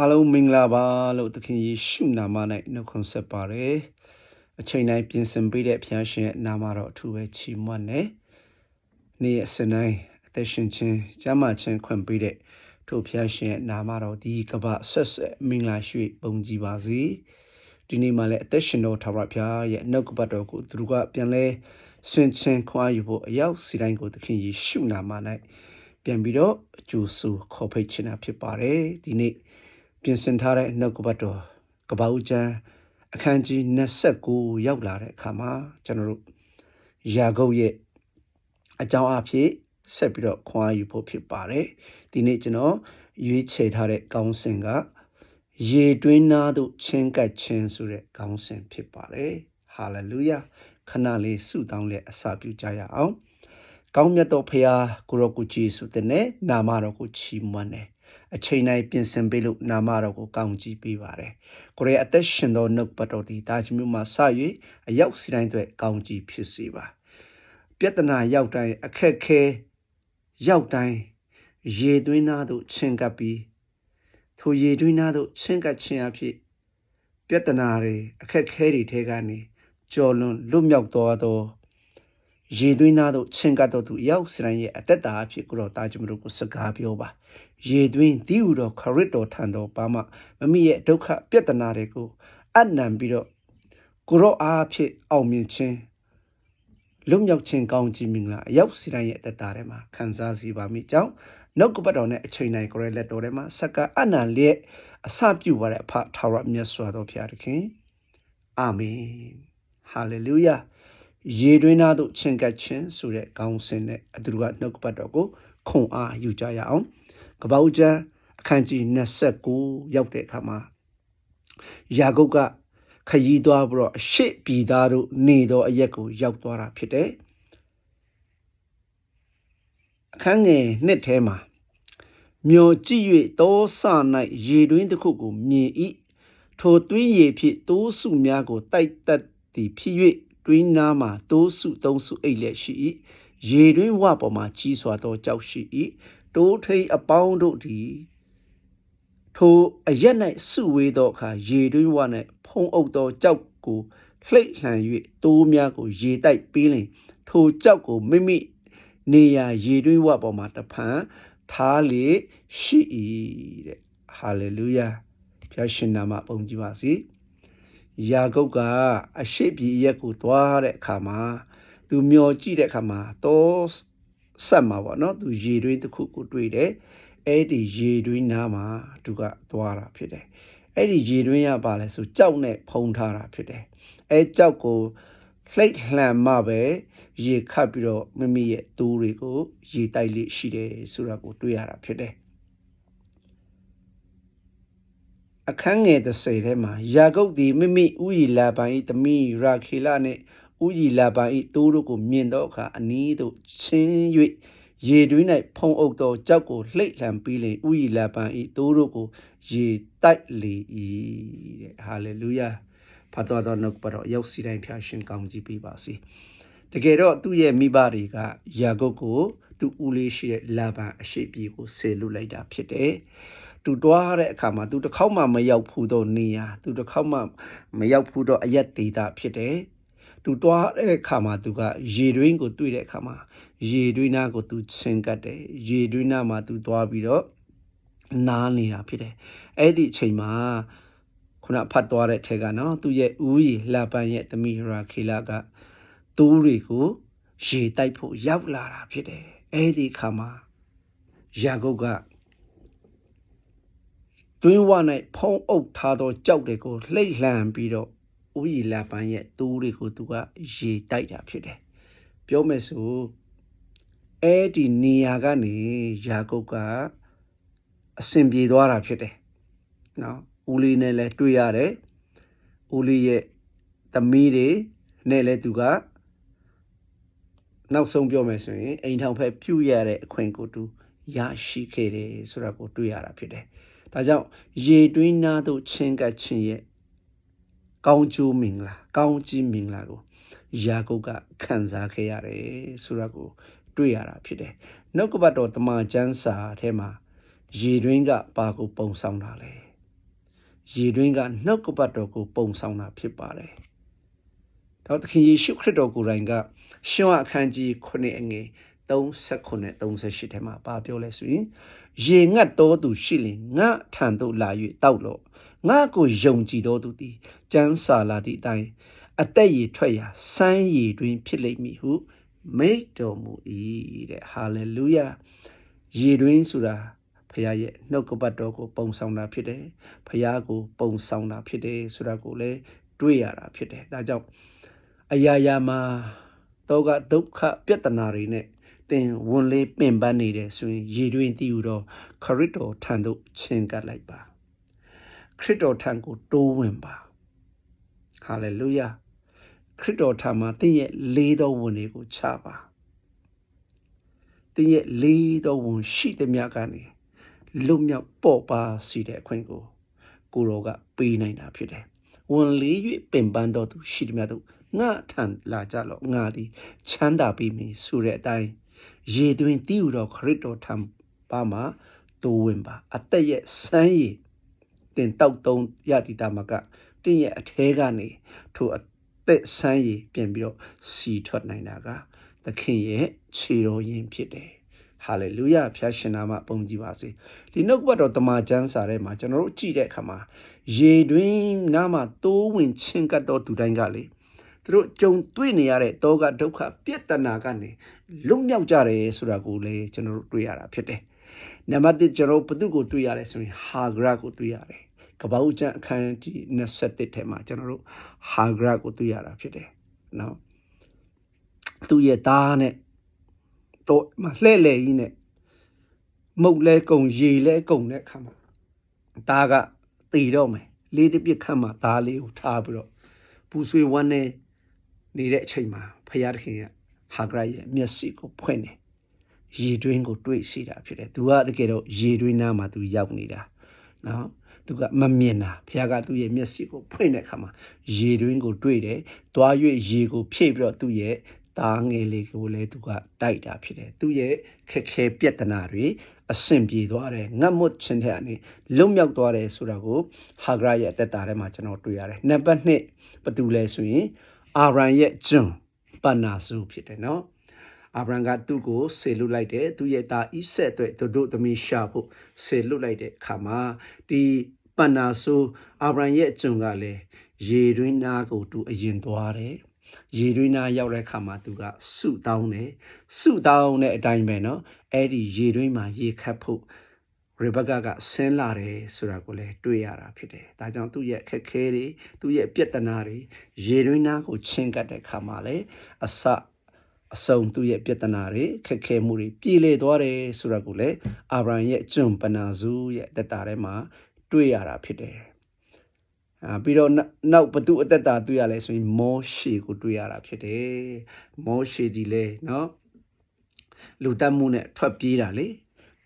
အားလုံးမင်္ဂလာပါလို့သခင်ယေရှုနာမ၌နှုတ်ခွန်းဆက်ပါတယ်အချိန်တိုင်းပြင်ဆင်ပေးတဲ့ဖခင်ရှင်ရဲ့နာမတော်အထူးပဲချီးမွမ်းနေနေ့ရက်စနေအသက်ရှင်ခြင်းကျမ်းမာခြင်းခွင့်ပေးတဲ့ထိုဖခင်ရှင်ရဲ့နာမတော်ဒီကပ္ပဆက်ဆက်မင်္ဂလာရှိပုံကြည်ပါစေဒီနေ့မှလည်းအသက်ရှင်တော်ထာဝရဘုရားရဲ့နှုတ်ကပတ်တော်ကိုသူတို့ကပြန်လဲဆွင်ချင်းခွာယူဖို့အရောက်စီတိုင်းကိုသခင်ယေရှုနာမ၌ပြန်ပြီးတော့အကျိုးဆူခေါ်ဖိတ်ခြင်းဖြစ်ပါတယ်ဒီနေ့ ပြင်ဆင်ထားတဲ့နှုတ်ကပတ်တော်ကပ္ပဦးကျမ်းအခန်းကြီး29ရောက်လာတဲ့အခါမှာကျွန်တော်တို့ယာကုပ်ရဲ့အကြောင်းအဖြစ်ဆက်ပြီးတော့ခွန်အားယူဖို့ဖြစ်ပါတယ်ဒီနေ့ကျွန်တော်ရွေးချယ်ထားတဲ့ကောင်းစဉ်ကရေတွင်းနာတို့ချင်းကပ်ခြင်းဆိုတဲ့ကောင်းစဉ်ဖြစ်ပါတယ်ဟာလေလုယာခဏလေးဆုတောင်းလက်အစာပြုကြရအောင်ကောင်းမြတ်သောဖရာကိုရောကိုဂျေစုတဲ့နဲ့နာမတော်ကိုချီးမွမ်းတယ် အချိန်တိုင်းပြင်ဆင်ပေးလို့နာမတော်ကိုကောင်းကြီးပေးပါတယ်။ကိုရဲအသက်ရှင်သောနှုတ်ပတ်တော်ဒီတာချမျိုးမှာစ၍အရောက်စီတိုင်းအတွက်ကောင်းကြီးဖြစ်စေပါ။ပြဿနာရောက်တိုင်းအခက်ခဲရောက်တိုင်းရေသွင်းသားတို့ချင်းကပ်ပြီးထိုရေသွင်းသားတို့ချင်းကပ်ခြင်းအဖြစ်ပြဿနာတွေအခက်ခဲတွေထဲကနေကြော်လွန်လွတ်မြောက်သွားသောရေသွင်းသားတို့ချင်းကပ်တော်သူရောက်စရန်ရဲ့အသက်တာအဖြစ်ကိုတော့တာချမတို့ကိုစကားပြောပါ။ ရေသွင်းတီးဥတော်ခရစ်တော်ထံတော်ပါမှမမိရဲ့ဒုက္ခပြဿနာတွေကိုအနံပြီးတော့ကိုရောအားဖြင့်အောင်မြင်ခြင်းလုံမြောက်ခြင်းကောင်းခြင်းမင်္ဂလာအရောက်စီတိုင်းရဲ့တတထဲမှာခံစားစီပါမိကြောင်းနှုတ်ကပတ်တော်နဲ့အချိန်တိုင်းကိုရဲလက်တော်ထဲမှာစက္ကအနံလျက်အစပြုပါတဲ့အဖထာဝရမြတ်စွာသောဘုရားသခင်အာမင်ဟာလေလုယာရေတွင်းသားတို့ချင်ကပ်ခြင်းဆိုတဲ့ကောင်းစင်နဲ့အတူတူကနှုတ်ကပတ်တော်ကိုခွန်အားယူကြရအောင် ကပောက်ကျမ်းအခန်းကြီး29ရောက်တဲ့အခါမှာယာကုပ်ကခရီးသွားပြီးတော့အရှိပြည်သားတို့နေသောအရက်ကိုရောက်သွားတာဖြစ်တယ်အခန်းငယ်နှစ်ထဲမှာမျောကြည့်၍တောဆ၌ရေတွင်းတစ်ခုကိုမြင်၏ထိုတွင်းရေဖြင့်တိုးစုများကိုတိုက်တက်သည်ဖြစ်၍တွင်းနားမှာတိုးစုသုံးစုအိတ်လက်ရှိ၏ရေတွင်းဝပေါ်မှာကြီးစွာသောကြောက်ရှိ၏ တိုးထိန်အပေါင်းတို့သည်ထိုအရက်၌စုဝေးသောအခါရေတွင်းဝ၌ဖုံးအုပ်သောကြောက်ကိုလှိတ်လှန်၍တိုးများကို ရေတိုက်ပေးလင်ထိုကြောက်ကိုမိမိနေရာရေတွင်းဝပေါ်မှာတဖန်ထားလေရှိ၏တဲ့ဟာလေလုယာဘုရားရှင်နာမပုံကြည်ပါစေယာကုပ်ကအရှိပြီရက်ကိုသွားတဲ့အခါမှာသူမျောကြည့်တဲ့အခါမှာတော ဆက်မှာပေါ့နော်သူရေတွင်းတစ်ခုကိုတွေ့တယ်အဲ့ဒီရေတွင်းနားမှာသူကသွားတာဖြစ်တယ်အဲ့ဒီရေတွင်းရပါလဲဆိုကြောက်နဲ့ဖုံးထားတာဖြစ်တယ်အဲကြောက်ကိုလှိတ်လှန်မှပဲရေခတ်ပြီးတော့မိမိရဲ့တိုးတွေကိုရေတိုက်လေးရှိတယ်ဆိုတာကိုတွေ့ရတာဖြစ်တယ်အခန်းငယ်30ထဲမှာယာကုပ်သည်မိမိဥယီလာပန်၏သမီးရာခေလနှင့် ဥယီလာပန်၏တိုးတို့ကိုမြင်သောအခါအနီးသို့ချင်း၍ရေတွင်း၌ဖုံးအုပ်သောကြောက်ကိုလှိတ်လှန်ပြီးလေဥယီလာပန်၏တိုးတို့ကိုရေတိုက်လေ၏တဲ့ဟာလေလုယာဖတ်တော်တော်နှုတ်ပတော်ရောက်စီတိုင်းဖျားရှင်ကောင်းကြီးပေးပါစေတကယ်တော့သူ့ရဲ့မိဘတွေကယာကုပ်ကိုသူ့ဦးလေးရှိတဲ့လာပန်အရှိပြေကိုဆေလွတ်လိုက်တာဖြစ်တယ်သူတွားတဲ့အခါမှာသူတစ်ခေါက်မှမရောက်ဘူးတော့နေရသူတစ်ခေါက်မှမရောက်ဘူးတော့အယက်ဒေတာဖြစ်တယ် သူတွားတဲ့အခါမှာသူကရေတွင်းကိုတွေ့တဲ့အခါမှာရေတွင်းနားကိုသူဆင်ကတ်တယ်ရေတွင်းနားမှာသူတွားပြီးတော့နားနေတာဖြစ်တယ်အဲ့ဒီအချိန်မှာခုနဖတ်သွားတဲ့ထဲကနော်သူရဲ့ဦးရီလာပန်ရဲ့သမီးရာခေလာကတိုးတွေကိုရေတိုက်ဖို့ရောက်လာတာဖြစ်တယ်အဲ့ဒီခါမှာယာကုပ်ကတွင်းဝ၌ဖုံးအုပ်ထားသောကြောက်တွေကိုလှိမ့်လှန်ပြီးတော့ ဥယီလာပန်းရဲ့တိုးတွေကိုသူကရေတိုက်တာဖြစ်တယ်ပြောမယ်ဆိုအဲ့ဒီနေရာကနေယာကုပ်ကအစဉ်ပြေသွားတာဖြစ်တယ်နော်ဦးလေးနဲ့လည်းတွေ့ရတယ်ဦးလေးရဲ့သမီးတွေနဲ့လည်းသူကနောက်ဆုံးပြောမယ်ဆိုရင်အိမ်ထောင်ဖက်ပြုတ်ရတဲ့အခွင့်ကိုသူရရှိခဲ့တယ်ဆိုတာကိုတွေ့ရတာဖြစ်တယ်။ဒါကြောင့်ရေတွင်းနာတို့ချင်းကပ်ချင်းရဲ့ ကောင်းကျိုးမင်္ဂလာကောင်းကြီးမင်္ဂလာကိုယာကုပ်ကခံစားခဲ့ရတယ်ဆိုတာကို တွေ့ရတာဖြစ်တယ်။နှုတ်ကပတ်တော်တမန်ကျမ်းစာထဲမှာရေတွင်းကပါကိုပုံဆောင်တာလေရေတွင်းကနှုတ်ကပတ်တော်ကိုပုံဆောင်တာဖြစ်ပါတယ်။တော့သခင်ယေရှုခရစ်တော်ကိုယ်တိုင်ကရှင်းဝအခန်းကြီး9အငယ်39 38ထဲမှာပါပြောလဲဆိုရင်ရေငတ်တော်သူရှိလင်ငါထံသို့လာ၍တောက်လို့ ငါကိုယုံကြည်တော်သူသည်ကျမ်းစာလာသည့်အတိုင်းအသက်ရည်ထွက်ရာစမ်းရည်တွင် ဖြစ်လိမ့်မည်ဟုမိတ်တော်မူ၏တဲ့ဟာလေလုယာရေတွင်ဆိုတာဖခင်ရဲ့နှုတ်ကပတ်တော်ကိုပုံဆောင်တာဖြစ်တယ်ဖခင်ကိုပုံဆောင်တာဖြစ်တယ်ဆိုတာကိုလည်းတွေ့ရတာဖြစ်တယ်ဒါကြောင့်အရာရာမှာတောကဒုက္ခပြဿနာတွေနဲ့တင်ဝန်လေးပင်ပန်းနေတယ်ဆိုရင်ရေတွင်တည်ယူတော့ခရစ်တော်ထံသို့ချဉ်ကပ်လိုက်ပါ ခရစ်တော်ထံကိုတိုးဝင်ပါဟာလေလုယာခရစ်တော်ထံမှာတင့်ရဲ့လေးသောဝန်တွေကိုချပါတင့်ရဲ့လေးသောဝန်ရှိသည်များကနေလွတ်မြောက်ပေါ်ပါစီတဲ့အခွင့်ကိုကိုတော်ကပေးနိုင်တာဖြစ်တယ်ဝန်လေး၍ပင်ပန်းတော်သူရှိသည်များတို့ငါထံလာကြလော့ငါသည်ချမ်းသာပြီးမည်ဆိုတဲ့အတိုင်းရေတွင်တည်ယူတော်ခရစ်တော်ထံပါမှာတိုးဝင်ပါအသက်ရဲ့စမ်းရည် တင်တောက်တုံးရတိတာမကတင်းရဲ့အထဲကနေထိုအသက်ဆန်းရည်ပြင်ပြီးတော့စီထွက်နိုင်တာကသခင်ရဲ့ခြေတော်ရင်းဖြစ်တယ်ဟာလေလုယဖျားရှင်နာမပုံကြည်ပါစေဒီနှုတ်ဘတ်တော်တမန်ကျမ်းစာထဲမှာကျွန်တော်တို့ကြည့်တဲ့အခါမှာရေတွင်နားမှာတိုးဝင်ချင်းကပ်တော်သူတိုင်းကလေသူတို့ကြုံတွေ့နေရတဲ့တောကဒုက္ခပြဿနာကနေလွတ်မြောက်ကြတယ်ဆိုတာကိုလည်းကျွန်တော်တို့တွေ့ရတာဖြစ်တယ် နံပါတ်1ကျွန်တော်ဘု து ကိုတွေ့ရတယ်ဆိုရင်ဟာဂရကိုတွေ့ရတယ်ကပ္ပဦးကျမ်းအခန်းကြီး27ထဲမှာကျွန်တော်တို့ဟာဂရကိုတွေ့ရတာဖြစ်တယ်နော်သူ့ရဲ့သားနဲ့တော့မလှဲ့လေကြီးနဲ့မုတ်လဲကုံရေလဲကုံတဲ့အခါမှာသားကတည်တော့မယ်လေးတစ်ပြစ်ခတ်မှာသားလေးကိုထားပြီးတော့ပူဆွေးဝမ်းနေနေတဲ့အချိန်မှာဖရာသခင်ကဟာဂရရဲ့မျက်စိကိုဖွင့်တယ် ရေတွင်းကိုတွေ့စီတာဖြစ်တယ်သူကတကယ်တော့ရေတွင်းနားမှာသူရောက်နေတာနော်သူကမမြင်တာဘုရားကသူ့ရဲ့မျက်စိကိုဖွင့်တဲ့အခါမှာရေတွင်းကိုတွေ့တယ်။တွား၍ရေကိုဖြည့်ပြီးတော့သူ့ရဲ့သားငယ်လေးကိုလည်းသူကတိုက်တာဖြစ်တယ်။သူ့ရဲ့ခက်ခဲပြဿနာတွေအဆင်ပြေသွားတယ်။ငတ်မွတ်ခြင်းတဲ့အနေလွတ်မြောက်သွားတယ်ဆိုတာကိုဟာဂရရဲ့အသက်တာထဲမှာကျွန်တော်တွေ့ရတယ်။နံပါတ်1ဘသူလဲဆိုရင်အာရန်ရဲ့ဂျွန်ပနာစုဖြစ်တယ်နော်။ အာဗြဟံကသူ့ကိုဆေလွတ်လိုက်တယ်သူရဲ့သားဣဆက်အတွက်သူတို့သမီးရှာဖို့ဆေလွတ်လိုက်တဲ့အခါမှာဒီပန္နာဆိုအာဗြဟံရဲ့အကျွန်ကလည်းရေတွင်းနာကိုသူအရင်သွားတယ်ရေတွင်းနာရောက်တဲ့အခါမှာသူကစုတောင်းတယ်စုတောင်းတဲ့အတိုင်းပဲเนาะအဲ့ဒီရေတွင်းမှာရေခတ်ဖို့ရေဘကာကဆင်းလာတယ်ဆိုတာကိုလည်းတွေ့ရတာဖြစ်တယ်။ဒါကြောင့်သူ့ရဲ့အခက်ခဲတွေသူ့ရဲ့ပြဿနာတွေရေတွင်းနာကိုချင်းကပ်တဲ့အခါမှာလည်းအစ အစုံသူ့ရဲ့ပြဿနာတွေခက်ခဲမှုတွေပြည်လေသွားတယ်ဆိုတာကိုလည်းအာဗြဟံရဲ့ကျွံပနာစုရဲ့တက်တာထဲမှာတွေ့ရတာဖြစ်တယ်။အာပြီးတော့နောက်ဘသူအသက်တာတွေ့ရလဲဆိုရင်မောရှေကိုတွေ့ရတာဖြစ်တယ်။မောရှေဒီလေနော်လူတက်မှုနဲ့ထွက်ပြေးတာလေ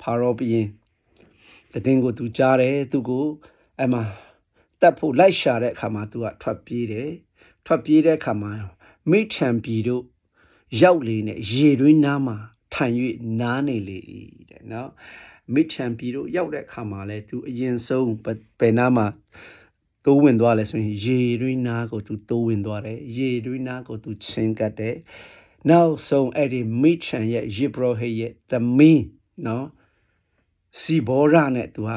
ဖာရောဘုရင်တည်င်းကိုသူကြားတယ်သူကိုအမတက်ဖို့လိုက်ရှာတဲ့အခါမှာသူကထွက်ပြေးတယ်ထွက်ပြေးတဲ့အခါမှာမိထံပြည်တို့ ရောက်လေနဲ့ရေတွင်းနားမှာထိုင်၍နားနေလေတဲ့နော်မိထံပြည်တို့ရောက်တဲ့အခါမှာလဲသူအရင်ဆုံးဘယ်နားမှာတိုးဝင်သွားလဲဆိုရင်ရေတွင်းနားကိုသူတိုးဝင်သွားတယ်ရေတွင်းနားကိုသူချင်းကတ်တယ်နောက်ဆုံးအဲ့ဒီမိထံရဲ့ယေဘရဟေရဲ့သမီးနော်စီဘောရနဲ့သူက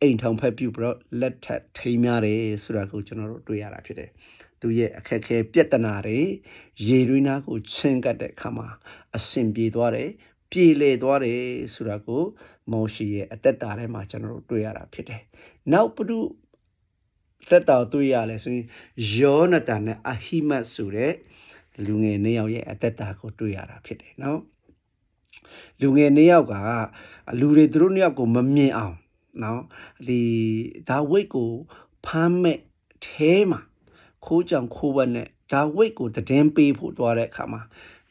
အိမ်ထောင်ဖက်ပြုပြီးတော့လက်ထပ်ထိမ်းများတယ်ဆိုတာကိုကျွန်တော်တို့တွေ့ရတာဖြစ်တယ် သူရဲ့အခက်ခဲပြဿနာတွေရေတွင်းနာကိုချင်းကတ်တဲ့အခါမှာအဆင်ပြေသွားတယ်ပြေလေသွားတယ်ဆိုတာကိုမောရှိရဲ့အသက်တာထဲမှာကျွန်တော်တို့တွေ့ရတာဖြစ်တယ်။နောက်ပဒုသက်တာတွေ့ရလဲဆိုရင်ယောနတန်နဲ့အဟိမတ်ဆိုတဲ့လူငယ်နှစ်ယောက်ရဲ့အသက်တာကိုတွေ့ရတာဖြစ်တယ်နော်။လူငယ်နှစ်ယောက်ကလူတွေသူတို့နှစ်ယောက်ကိုမမြင်အောင်နော်ဒီဒါဝိတ်ကိုဖမ်းမဲ့အဲမှာ ခိုးကြောင်ခိုးဘက်နဲ့ဒါဝိတ်ကိုတည်င်းပေးဖို့သွားတဲ့အခါမှာ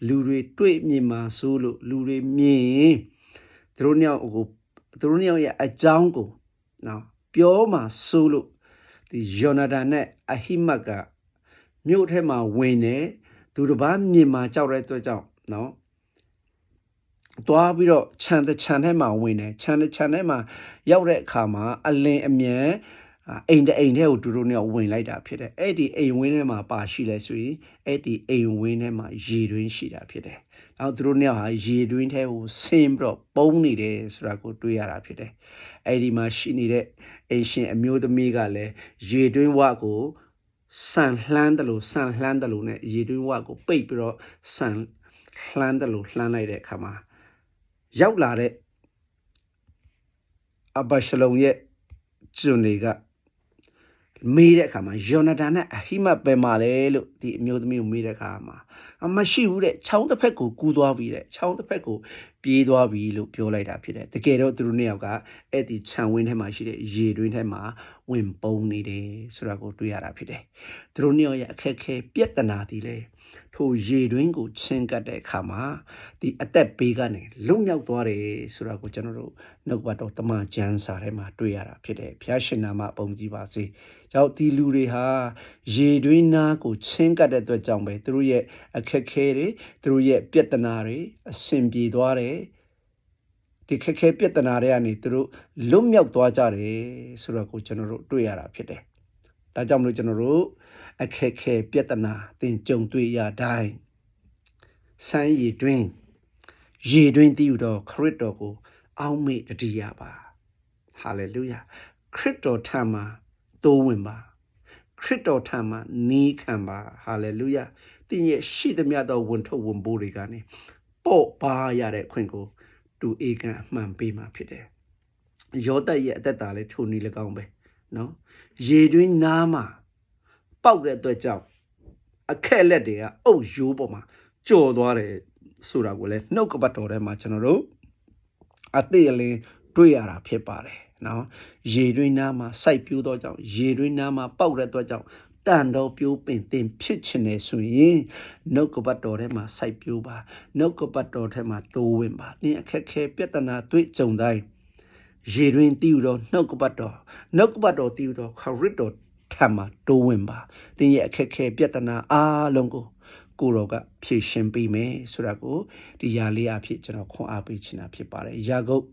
လူတွေတွေ့မြင်မှာစိုးလို့လူတွေမြင်သူတို့ညောင်ကိုသူတို့ညောင်ရဲ့အကြောင်းကိုနော်ပြောမှာစိုးလို့ဒီယောနာဒန်နဲ့အဟိမတ်ကမြို့ထဲမှာဝင်တယ်သူတစ်ပါးမြင်မှာကြောက်တဲ့အတွက်ကြောင့်နော်တွားပြီးတော့ခြံတခြံထဲမှာဝင်တယ်ခြံတခြံထဲမှာရောက်တဲ့အခါမှာအလင်းအမြန် အာအိမ်တအိမ်ထဲကိုသူတို့เนี่ยဝင်လိုက်တာဖြစ်တယ်အဲ့ဒီအိမ်ဝင်းထဲမှာပါရှိလဲဆိုရင်အဲ့ဒီအိမ်ဝင်းထဲမှာရေတွင်းရှိတာဖြစ်တယ်။နောက်သူတို့เนี่ยဟာရေတွင်းထဲကိုဆင်းပြီးတော့ပုံနေတယ်ဆိုတာကိုတွေ့ရတာဖြစ်တယ်။အဲ့ဒီမှာရှိနေတဲ့အိမ်ရှင်အမျိုးသမီးကလည်းရေတွင်းဝကိုဆန်လှမ်းတယ်လို့ဆန်လှမ်းတယ်လို့ ਨੇ ရေတွင်းဝကိုပိတ်ပြီးတော့ဆန်လှမ်းတယ်လို့လှမ်းလိုက်တဲ့အခါမှာရောက်လာတဲ့အဘရှလုံရဲ့ကျွန်တွေက မေးတဲ့အခါမှာယောနဒန်နဲ့အဟိမတ်ပဲမှာလဲလို့ဒီအမျိုးသမီးကိုမေးတဲ့အခါမှာအမရှိဘူးတဲ့ချောင်းတစ်ဖက်ကိုကူးသွားပြီတဲ့ချောင်းတစ်ဖက်ကိုပြေးသွားပြီလို့ပြောလိုက်တာဖြစ်တယ်တကယ်တော့သူတို့နှစ်ယောက်ကအဲ့ဒီခြံဝင်းထဲမှာရှိတဲ့ရေတွင်းထဲမှာဝင်ပုံနေတယ်ဆိုတာကိုတွေ့ရတာဖြစ်တယ်သူတို့နှစ်ယောက်ရဲ့အခက်အခဲပြဿနာဒီလေ ထိုရေတွင်းကိုချင်းကပ်တဲ့အခါမှာဒီအသက်ဘေးကနေလွတ်မြောက်သွားတယ်ဆိုတာကိုကျွန်တော်တို့နှုတ်ဘတ်တော်တမန်ကျမ်းစာထဲမှာတွေ့ရတာဖြစ်တယ်ဘုရားရှင်နာမပုံကြည်ပါစေကြောင့်ဒီလူတွေဟာရေတွင်းနာကိုချင်းကပ်တဲ့အတွက်ကြောင့်ပဲသူတို့ရဲ့အခက်အခဲတွေသူတို့ရဲ့ပြဿနာတွေအဆင်ပြေသွားတယ်ဒီခက်ခဲပြဿနာတွေကနေသူတို့လွတ်မြောက်သွားကြတယ်ဆိုတော့ကိုကျွန်တော်တို့တွေ့ရတာဖြစ်တယ်ဒါကြောင့်မလို့ကျွန်တော်တို့ အခက်ခဲပြဿနာတင်ကြုံတွေ့ရတိုင်းဆန်းရည်တွင်ရည်တွင်တည်ယူသောခရစ်တော်ကို အောက်မေ့တတိယပါဟာလေလုယာခရစ်တော်ထံမှာတိုးဝင်ပါခရစ်တော်ထံမှာနီးခံပါဟာလေလုယာသင်ရဲ့ရှိသမျှသောဝန်ထုတ်ဝန်ပိုးတွေကနေပေါ့ပါရတဲ့အခွင့်ကို သူအေကန်အမှန်ပေးမှာဖြစ်တယ်ယောသရဲ့အသက်တာလည်းထုံနေလကောင်းပဲနော်ရေတွင်းနားမှာ ပေါက်တဲ့အတွက်ကြောင့်အခက်လက်တွေကအုပ်ရိုးပေါ်မှာကြော်သွားတယ်ဆိုတာကိုလည်းနှုတ်ကပတ်တော်ထဲမှာကျွန်တော်တို့အသေးအလင်းတွေ့ရတာဖြစ်ပါတယ်နော်ရေတွင်းနားမှာစိုက်ပြိုးသောကြောင့်ရေတွင်းနားမှာပေါက်တဲ့အတွက်ကြောင့်တန်တော်ပြိုးပင်တင်ဖြစ်ချင်တယ်ဆိုရင်နှုတ်ကပတ်တော်ထဲမှာစိုက်ပြိုးပါနှုတ်ကပတ်တော်ထဲမှာတိုးဝင်ပါနင်အခက်ခဲပြဿနာတွေ့ကြုံတိုင်းရေတွင်တည်ယူတော့နှုတ်ကပတ်တော်နှုတ်ကပတ်တော်တည်ယူတော့ခရစ်တော် ထံမှာတိုးဝင်ပါသင်ရဲ့အခက်ခဲပြဿနာအားလုံးကိုကိုတော်ကဖြေရှင်းပေးမယ်ဆိုတာကိုဒီຢာလေးအဖြစ်ကျွန်တော်ခွန်အားပေးချင်တာဖြစ်ပါတယ်။ယာကုပ်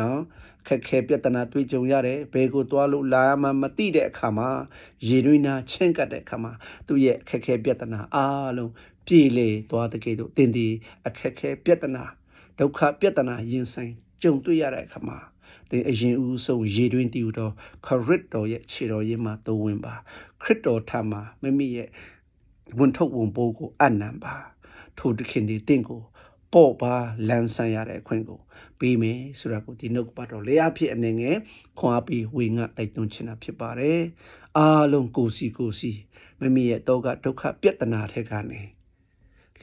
နော်ခက်ခဲပြဿနာတွေ့ကြုံရတယ်ဘယ်ကိုသွားလို့လာမှမသိတဲ့အခါမှာရေတွင်းနာချင်းကပ်တဲ့အခါမှာသူ့ရဲ့ခက်ခဲပြဿနာအားလုံးပြေလေသွားတဲ့ကဲ့သို့တင်ဒီအခက်ခဲပြဿနာဒုက္ခပြဿနာရင်ဆိုင်ကြုံတွေ့ရတဲ့အခါမှာ သင်အရင်ဦးဆုံးရေတွင်းတည်ယူတော့ခရစ်တော်ရဲ့ခြေတော်ရင်းမှာတိုးဝင်ပါခရစ်တော်ထံမှာမိမိရဲ့ဝန်ထုတ်ဝန်ပိုးကိုအနံပါထိုတခင်ဒီတင့်ကိုပေါ့ပါလန်းဆန်းရတဲ့အခွင့်ကိုပေးမယ်ဆိုတာကိုဒီနှုတ်ပတ်တော်လေးအဖြစ်အနေငယ်ခွန်အားပြီးဝေငှတိုက်တွန်းချင်တာဖြစ်ပါတယ်အားလုံးကိုစီကိုစီမိမိရဲ့တောကဒုက္ခပြဿနာထဲကနေ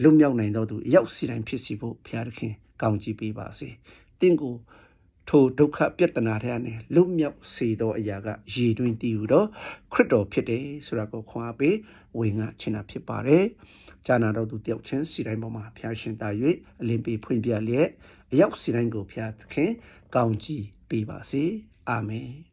လွတ်မြောက်နိုင်သောသူရောက်စီတိုင်းဖြစ်စီဖို့ဘုရားသခင်ကောင်းချီးပေးပါစေတင့်ကို ထိုဒုက္ခပြဿနာတွေကနေလွတ်မြောက်စေသောအရာကရည်တွင်တည်ယူတော့ခရစ်တော်ဖြစ်တယ်ဆိုတာကိုခွန်အားပေးဝေငှချင်တာဖြစ်ပါတယ်။ဂျာနာတော်သူတယောက်ချင်းစီတိုင်းပေါ်မှာဖျားရှင်တာ၍အလင်းပေးဖွင့်ပြလျက်အရောက်စီတိုင်းကိုဖျားသခင်ကောင်းချီးပေးပါစေ။အာမင်။